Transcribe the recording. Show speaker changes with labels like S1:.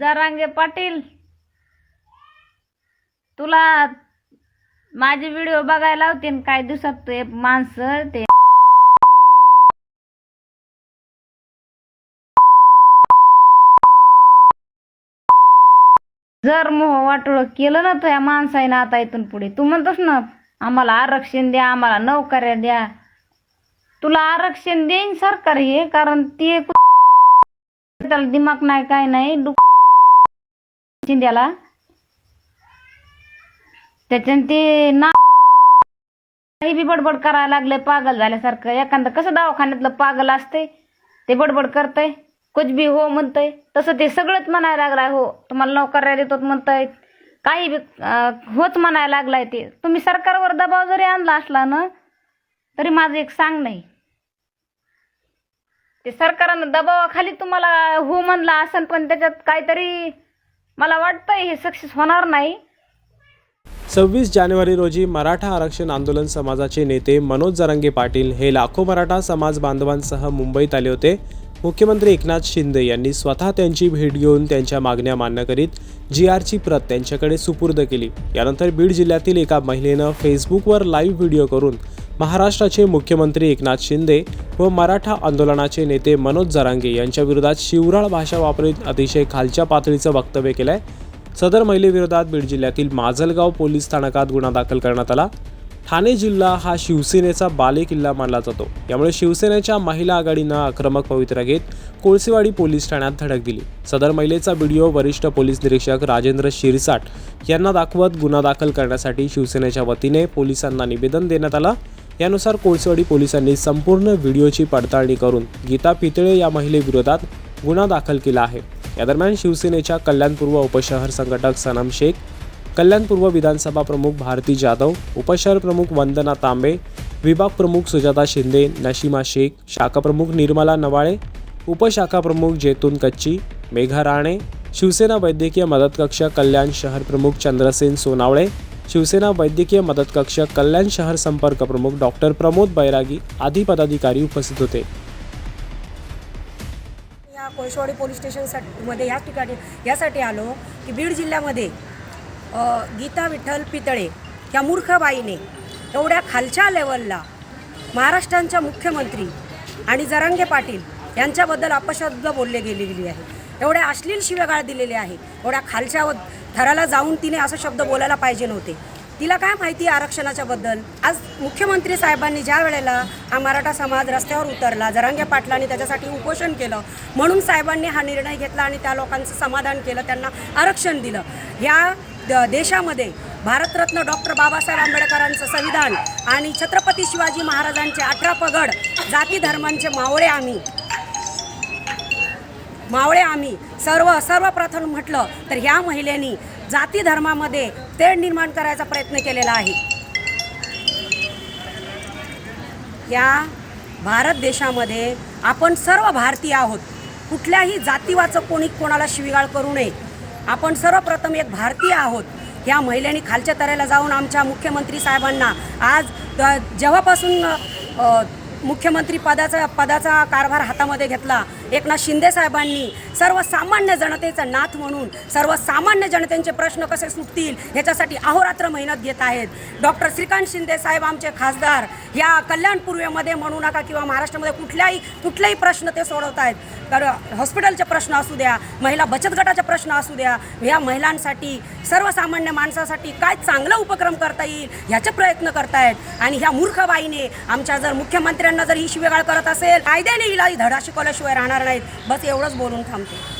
S1: जरांगे पाटील तुला माझे व्हिडिओ बघायला होते काय काही दिवसात ते माणसं ते. जर मोह वाटोळ केलं ना या माणसाने आता इथून पुढे. तू म्हणतोस ना आम्हाला आरक्षण द्या आम्हाला नोकऱ्या द्या. तुला आरक्षण देईन सरकार हे कारण ते त्याला दिमाग नाही काय नाही. डुक शिंद्याला. त्याच्यानं ते ना काही बी बडबड करायला लागलं पागल झाल्यासारखं. एखादं कसं दवाखान्यातलं पागल असतंय? ते बडबड करतंय. कुछ बी हो म्हणतंय. तसं ते सगळंच म्हणायला लागलाय हो. तुम्हाला नोकऱ्या देतो म्हणतायत काही बी होच म्हणायला लागलाय ते. तुम्ही सरकारवर दबाव जरी आणला असला ना तरी माझं एक सांग नाही. ते सरकारनं दबावाखाली तुम्हाला हो म्हणला असेल पण त्याच्यात काहीतरी मला वाटतंय हे सक्सेस होणार नाही.
S2: सव्वीस जानेवारी रोजी मराठा आरक्षण आंदोलन समाजाचे नेते मनोज जरांगे पाटील हे लाखो मराठा समाज बांधवांसह मुंबईत आले होते. मुख्यमंत्री एकनाथ शिंदे यांनी स्वतः त्यांची भेट घेऊन त्यांच्या मागण्या मान्य करीत जी आरची प्रत त्यांच्याकडे सुपूर्द केली. यानंतर बीड जिल्ह्यातील एका महिलेनं फेसबुकवर लाईव्ह व्हिडिओ करून महाराष्ट्राचे मुख्यमंत्री एकनाथ शिंदे व मराठा आंदोलनाचे नेते मनोज जरांगे यांच्या विरोधात शिवराळ भाषा वापरीत अतिशय खालच्या पातळीचं वक्तव्य केलंय. सदर महिलेविरोधात बीड जिल्ह्यातील माजलगाव पोलीस स्थानकात गुन्हा दाखल करण्यात आला. ठाणे जिल्हा हा शिवसेनेचा बालेकिल्ला मानला जातो. यामुळे शिवसेनेच्या महिला आघाडीनं आक्रमक पवित्रा घेत कोळसेवाडी पोलीस ठाण्यात धडक दिली. सदर महिलेचा व्हिडिओ वरिष्ठ पोलीस निरीक्षक राजेंद्र शिरसाट यांना दाखवत गुन्हा दाखल करण्यासाठी शिवसेनेच्या वतीने पोलिसांना निवेदन देण्यात आलं. यानुसार कोळसवाडी पोलिसांनी संपूर्ण व्हिडिओची पडताळणी करून गीता पितळे या महिलेविरोधात गुन्हा दाखल केला आहे. या दरम्यान शिवसेनेच्या कल्याणपूर्व उपशहर संघटक सनम शेख कल्याणपूर्व विधानसभा प्रमुख भारती जाधव उपशहर प्रमुख वंदना तांबे विभाग प्रमुख सुजाता शिंदे नशिमा शेख शाखा प्रमुख निर्मला नवाळे उपशाखा प्रमुख जैतून कच्ची मेघा राणे शिवसेना वैद्यकीय मदत कक्ष कल्याण शहर प्रमुख चंद्रसेन सोनावळे शिवसेना वैद्यकीय मदत कक्ष कल्याण शहर संपर्क प्रमुख डॉक्टर प्रमोद बैरागी आदी पदाधिकारी उपस्थित होते.
S3: या कोळशेवाडी पोलीस स्टेशनसाठी मध्ये ह्याच ठिकाणी यासाठी आलो की बीड जिल्ह्यामध्ये गीता विठ्ठल पितळे या मूर्ख बाईने एवढ्या खालच्या लेवलला महाराष्ट्रांच्या मुख्यमंत्री आणि जरांगे पाटील यांच्याबद्दल अपशब्द बोलले गेलेली आहे. एवढ्या अश्लील शिवेगाळ दिलेले आहे. एवढ्या खालच्या व- थराला जाऊन तिने असं शब्द बोलायला पाहिजे नव्हते. तिला काय माहिती आरक्षणाच्याबद्दल आरक्षणाच्या बद्दल? आज मुख्यमंत्री साहेबांनी ज्या वेळेला हा मराठा समाज रस्त्यावर उतरला जरांगे पाटलांनी त्याच्यासाठी उपोषण केलं म्हणून साहेबांनी हा निर्णय घेतला आणि त्या लोकांचं समाधान केलं त्यांना आरक्षण दिलं. ह्या द- देशामध्ये भारतरत्न डॉक्टर बाबासाहेब आंबेडकरांचं संविधान आणि छत्रपती शिवाजी महाराजांचे अठरा पगड जाती धर्मांचे मावळे आम्ही. मावळे आम्ही सर्व सर्वप्रथम म्हटलं तर ह्या महिलेनी जाती धर्मामध्ये तेढ निर्माण करायचा प्रयत्न केलेला आहे. या भारत देशामध्ये आपण सर्व भारतीय आहोत. कुठल्याही जातीवाचं कोणी कोणाला शिविगाळ करू नये. आपण सर्वप्रथम एक भारतीय आहोत. ह्या महिलेनी खालच्या तऱ्याला जाऊन आमच्या मुख्यमंत्री साहेबांना आज जेव्हापासून मुख्यमंत्री पदाचा पदाचा कारभार हातामध्ये घेतला एकनाथ शिंदे साहेबांनी सर्वसामान्य जनतेचा नाथ म्हणून सर्वसामान्य जनतेचे प्रश्न कसे सुटतील ह्याच्यासाठी अहोरात्र मेहनत घेत आहेत. डॉक्टर श्रीकांत शिंदे साहेब आमचे खासदार या कल्याण पूर्वेमध्ये म्हणू नका किंवा महाराष्ट्रामध्ये कुठल्याही कुठलेही प्रश्न ते सोडवत आहेत. तर हॉस्पिटलचे प्रश्न असू द्या महिला बचत गटाचे प्रश्न असू द्या ह्या महिलांसाठी सर्वसामान्य माणसासाठी काय चांगला उपक्रम करता येईल ह्याचे प्रयत्न करतायत. आणि ह्या मूर्ख बाईने आमच्या जर मुख्यमंत्र्यांना जर ही शिवेगाळ करत असेल कायद्याने हिला धडा शिकवल्याशिवाय राहणार नाहीत. बस एवढंच बोलून थांबते.